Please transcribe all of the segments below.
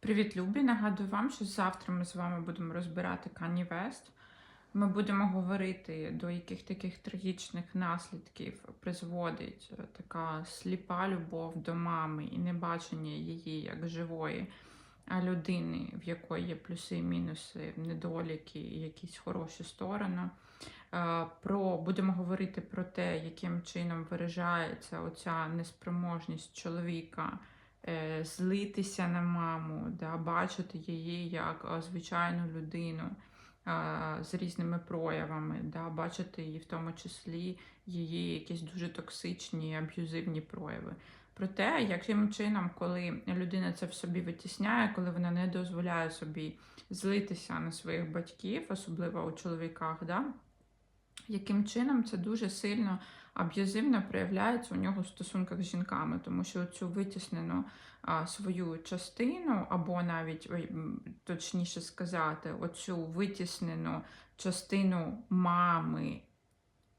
Привіт, Любі! Нагадую вам, що завтра ми з вами будемо розбирати Кані Вест. Ми будемо говорити, до яких таких трагічних наслідків призводить е, така сліпа любов до мами і небачення її як живої людини, в якої є плюси і мінуси, недоліки якісь хороші сторони. Е, Про будемо говорити про те, яким чином виражається оця неспроможність чоловіка злитися на маму, да, бачити її як е, звичайну людину е, з різними проявами, да, бачити її в тому числі її якісь дуже токсичні, аб'юзивні прояви. Про те, яким чином, коли людина це в собі витісняє, коли вона не дозволяє собі злитися на своїх батьків, особливо у чоловіках, да, яким чином це дуже сильно аб'юзивно проявляється у нього в стосунках з жінками, тому що цю витіснену свою частину, або навіть точніше сказати, оцю витіснену частину мами,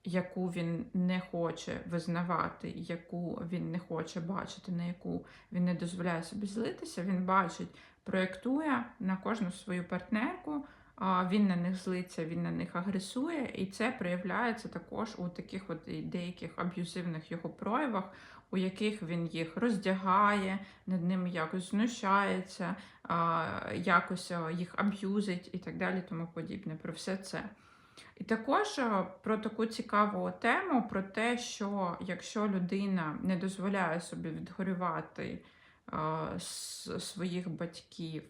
яку він не хоче визнавати, яку він не хоче бачити, на яку він не дозволяє собі злитися, він бачить, проєктує на кожну свою партнерку. Він на них злиться, він на них агресує, і це проявляється також у таких от деяких аб'юзивних його проявах, у яких він їх роздягає, над ними якось знущається, якось їх аб'юзить і так далі, тому подібне. Про все це. І також про таку цікаву тему, про те, що якщо людина не дозволяє собі відгорювати своїх батьків,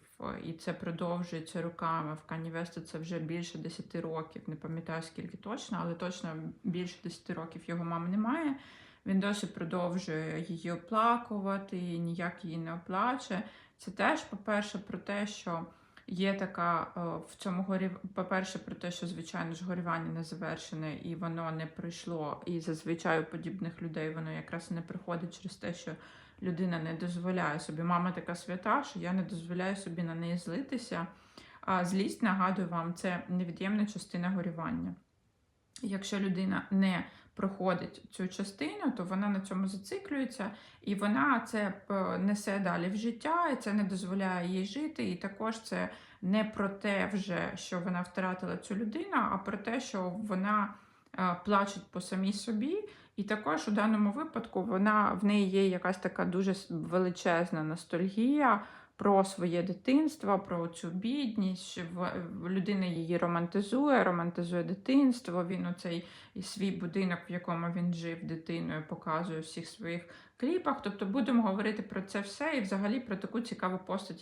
і це продовжується роками. В Кані Веста це вже більше 10 років, не пам'ятаю скільки точно, але точно більше 10 років його мами немає. Він досі продовжує її оплакувати, ніяк її не оплаче. Це теж, по-перше, про те, що є така е, в цьому горі, по-перше, про те, що звичайно ж горювання не завершене і воно не прийшло. І зазвичай у подібних людей воно якраз не приходить через те, що людина не дозволяє собі. Мама така свята, що я не дозволяю собі на неї злитися. А злість, нагадую вам, це невід'ємна частина горювання. Якщо людина не проходить цю частину, то вона на цьому зациклюється, і вона це е, несе далі в життя, і це не дозволяє їй жити. І також це не про те, вже, що вона втратила цю людину, а про те, що вона е, плаче по самій собі. І також у даному випадку вона в неї є якась така дуже величезна ностальгія про своє дитинство, про цю бідність. Людина її романтизує, романтизує дитинство. Він оцей і свій будинок, в якому він жив дитиною, показує у всіх своїх кліпах. Тобто будемо говорити про це все і взагалі про таку цікаву постать,